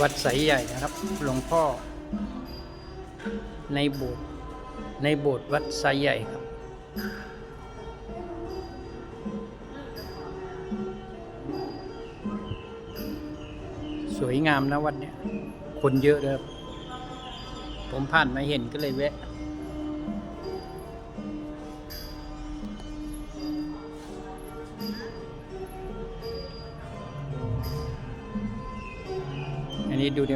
วัดไสใหญ่นะครับ หลวงพ่อ ในโบสถ์ในโบสถ์วัดไซใหญ่ครับ สวยงามนะวัดเนี้ยคนเยอะเลยผมผ่านมาเห็นก็เลยแวะ อันนี้ดูใน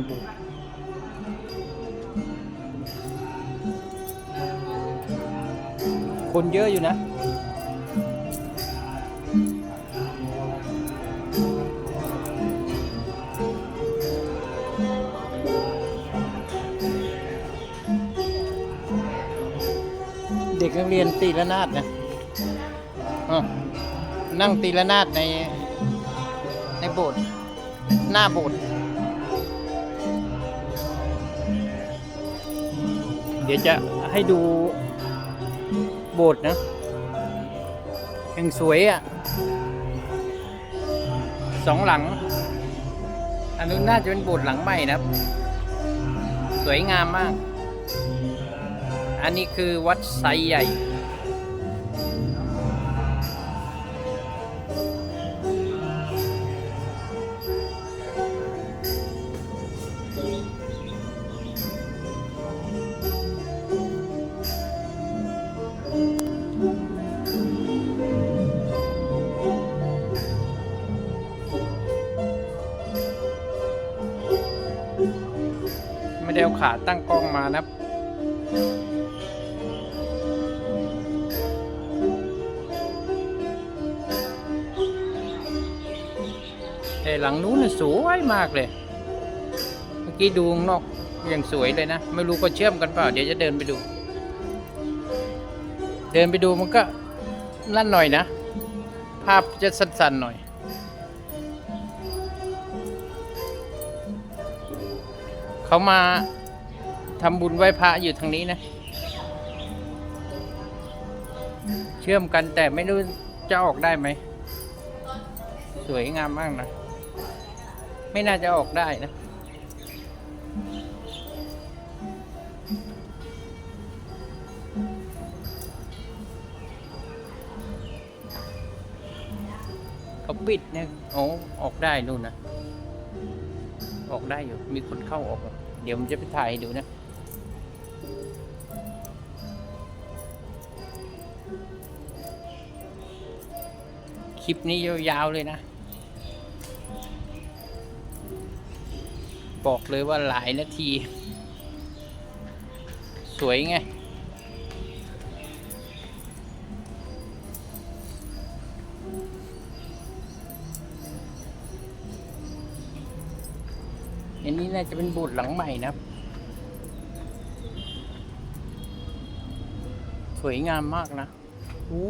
คนเยอะอยู่นะเด็กนักเรียนตีละนาดนะอ้าวนั่งตีละนาดในในโบสถ์หน้าโบสถ์ เดี๋ยวจะให้ดูโบสถ์นะยังสวยอะสองหลัง อันนู้นน่าจะเป็นโบสถ์หลังใหม่นะครับ สวยงามมาก อันนี้คือวัดไซใหญ่ ขาตั้งกล้องมานะครับแต่หลังนู้นน่ะสวยมากเลย เมื่อกี้ดูข้างนอกยังสวยเลยนะ ไม่รู้ก็เชื่อมกันเปล่า เดี๋ยวจะเดินไปดู เดินไปดูมันก็นั่นหน่อยนะ ภาพจะสั้นๆหน่อยเขามา ทำบุญไหว้พระอยู่ทางนี้นะ เชื่อมกันแต่ไม่รู้จะออกได้ไหม สวยงามมากนะ ไม่น่าจะออกได้นะเขาปิดเนี่ยโอ้ออกได้นู่นนะ ออกได้อยู่ มีคนเข้าออก เดี๋ยวมันจะไปถ่ายให้ดูนะ คลิปนี้ยาวๆเลยนะ บอกเลยว่าหลายนาที สวยไง อันนี้น่าจะเป็นบูดหลังใหม่นะครับ สวยงามมากนะโอ้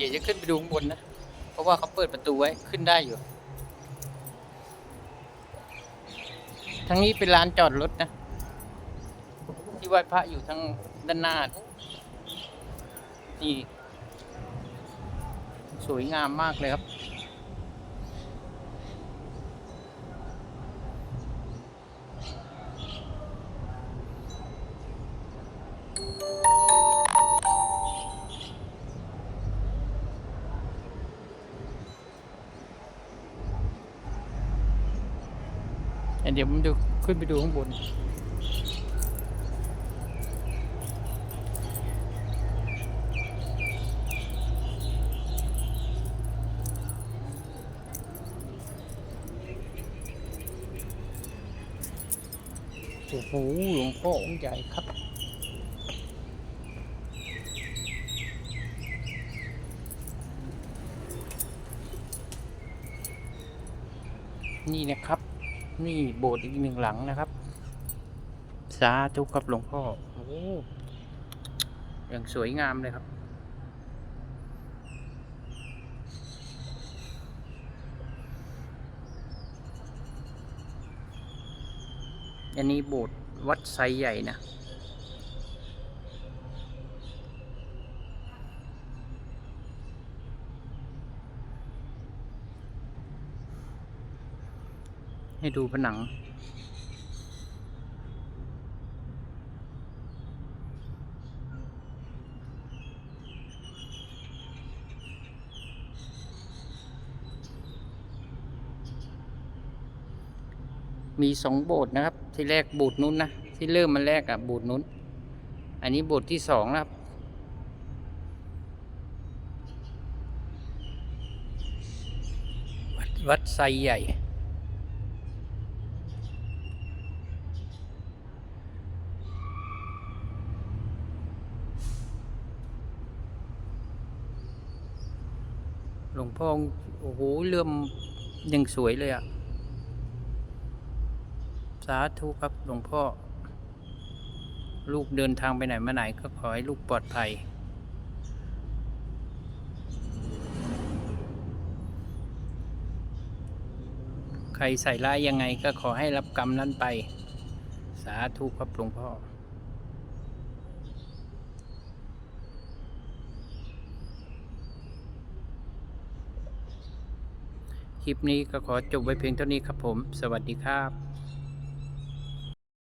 ดี๋ยวจะขึ้นไปดูข้างบนนะ เพราะว่าเขาเปิดประตูไว้ขึ้นได้อยู่ ทั้งนี้เป็นลานจอดรถนะ ที่ไหว้พระอยู่ทั้งด้านหน้า นี่ สวยงามมากเลยครับ เดี๋ยวผมดูขึ้นไปดูข้างบน โอ้โหหลวงพ่อองค์ใหญ่ครับนี่นะครับ นี่โบสถ์อีกหนึ่งหลังนะครับ สาธุครับหลวงพ่อโอ้อย่างสวยงามเลยครับ อันนี้โบสถ์วัดไซใหญ่นะ ให้ดูผนัง มีสองโบสถ์นะครับ ที่แรกโบสถ์นู้นนะ ที่เริ่มมาแรกอะโบสถ์นู้น อันนี้โบสถ์ที่สองนะครับวัดวัดไซใหญ่ ลวงพ่อโอ้โหเลื่อมยังสวยเลยอะสาธุครับหลวงพ่อ ลูกเดินทางไปไหนมาไหนก็ขอให้ลูกปลอดภัย ใครใส่ร้ายยังไงก็ขอให้รับกรรมนั้นไป สาธุครับหลวงพ่อ คลิปนี้ก็ขอจบไว้เพียงเท่านี้ครับผม สวัสดีครับ